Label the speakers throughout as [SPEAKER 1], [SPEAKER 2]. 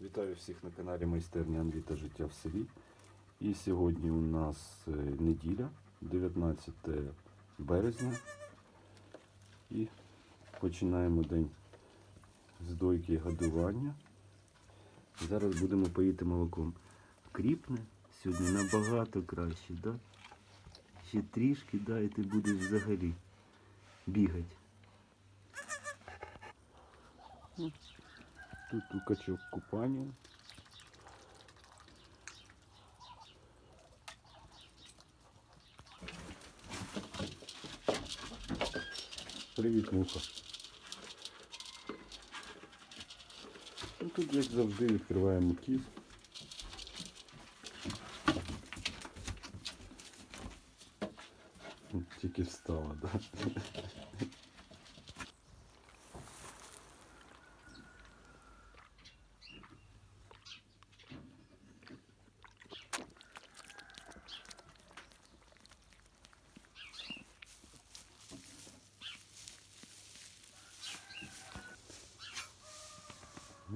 [SPEAKER 1] Вітаю всіх на каналі Майстерня Андрій та життя в селі. І сьогодні у нас е, неділя, 19 березня. І починаємо день з дойки годування. Зараз будемо поїти молоком. Кріпне сьогодні набагато краще, да? Ще трішки, да, і ти будеш взагалі бігати. Тут у качок купання. Привіт, муха. Ну, тут, як завжди, відкриваємо кіс.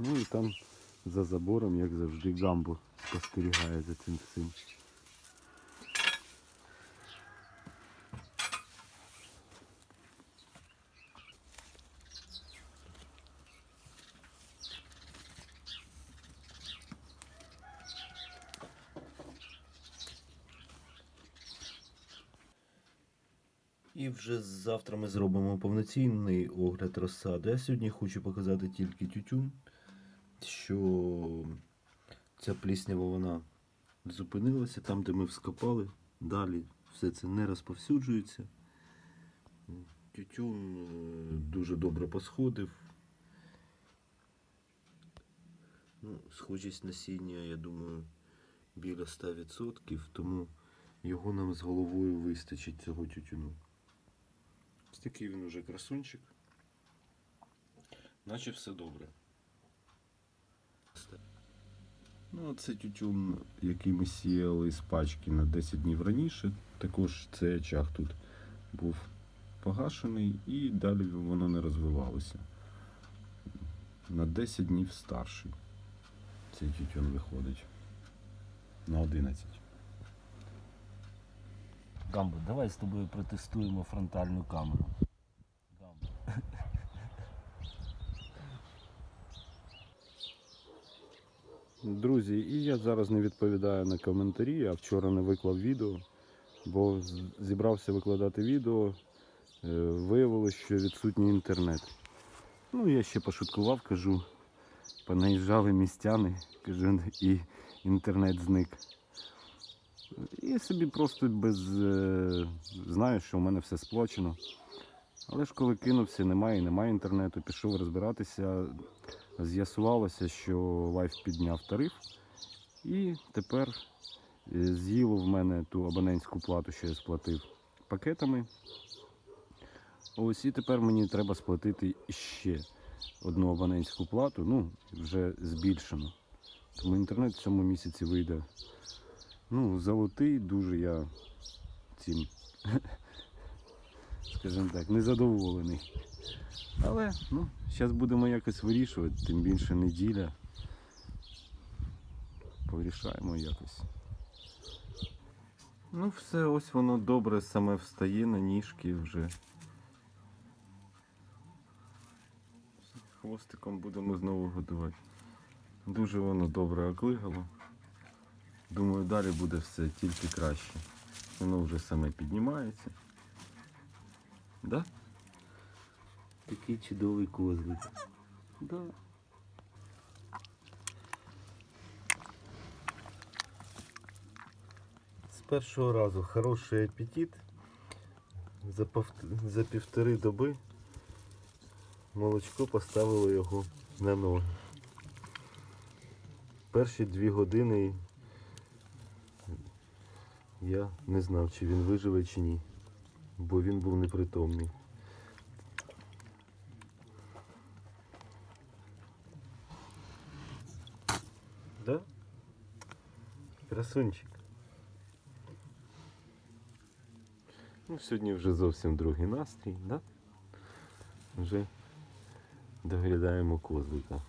[SPEAKER 1] Ну і там за забором, як завжди, гамбо спостерігає за цим всім. І вже завтра ми зробимо повноцінний огляд розсади. Я сьогодні хочу показати тільки тютюн, що ця пліснява вона зупинилася там, де ми вскопали. Далі все це не розповсюджується. Тютюн е, дуже добре посходив. Ну, схожість насіння, я думаю, біля 100%, тому його нам з головою вистачить цього тютюну. Ось такий він уже красунчик. Наче все добре. Ну, це тютюн, який ми сіяли з пачки на 10 днів раніше. Також цей очаг тут був погашений і далі воно не розвивалося. На 10 днів старший. Цей тютюн виходить. На 11.
[SPEAKER 2] Гамбо, давай з тобою протестуємо фронтальну камеру.
[SPEAKER 1] Друзі, і я зараз не відповідаю на коментарі, а вчора не виклав відео, бо зібрався викладати відео, е, виявилось, що відсутній інтернет. Ну, я ще пошуткував, кажу, понаїжджали містяни, кажу, і інтернет зник. І собі просто без. е, Знаю, що у мене все сплочено. Але ж коли кинувся, немає, немає інтернету, пішов розбиратися, з'ясувалося, що лайф підняв тариф, і тепер е, з'їло в мене ту абонентську плату, що я сплатив пакетами. Ось і тепер мені треба сплатити ще одну абонентську плату, ну, вже збільшено. Тому інтернет в цьому місяці вийде. Ну, золотий, дуже я цим, скажімо так, незадоволений. Але ну, зараз будемо якось вирішувати, тим більше неділя. Порішаємо якось. Ну, все, ось воно добре саме встає на ніжки вже. Хвостиком будемо знову годувати. Дуже воно добре оклигало. Думаю, далі буде все тільки краще. Воно вже саме піднімається. Да? Такий чудовий козлик. Да. З першого разу хороший апетит. За, пов- за півтори доби молочко поставило його на ноги. Перші дві години я не знав, чи він виживе, чи ні, бо він був непритомний. Да? Красунчик. Ну, Сьогодні вже зовсім другий настрій, да? Вже доглядаємо козлика.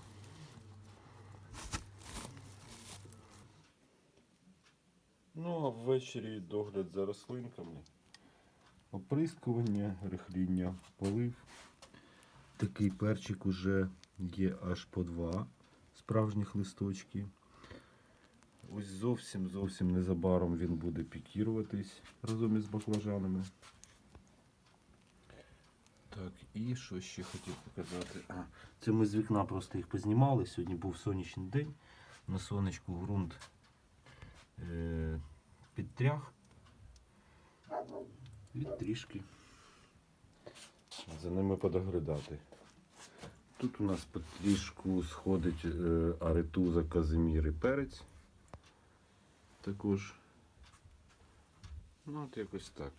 [SPEAKER 1] Ну, а ввечері догляд за рослинками. Оприскування, рихління, полив. Такий перчик уже є аж по два справжніх листочків. Ось зовсім зовсім незабаром він буде пікіруватись разом із баклажанами. Так, і що ще хотів показати? А, це ми з вікна просто їх познімали. Сьогодні був сонячний день. На сонечку ґрунт е, підтряг. І трішки за ними подоглядати. Тут у нас потрішку сходить е, казимір і перець. Також. Ну, от якось так.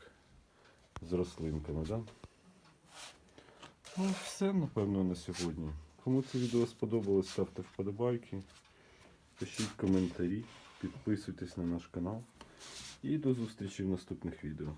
[SPEAKER 1] З рослинками? Да? Ну, все, напевно, на сьогодні. Кому це відео сподобалось, ставте вподобайки, пишіть коментарі, підписуйтесь на наш канал. І до зустрічі в наступних відео.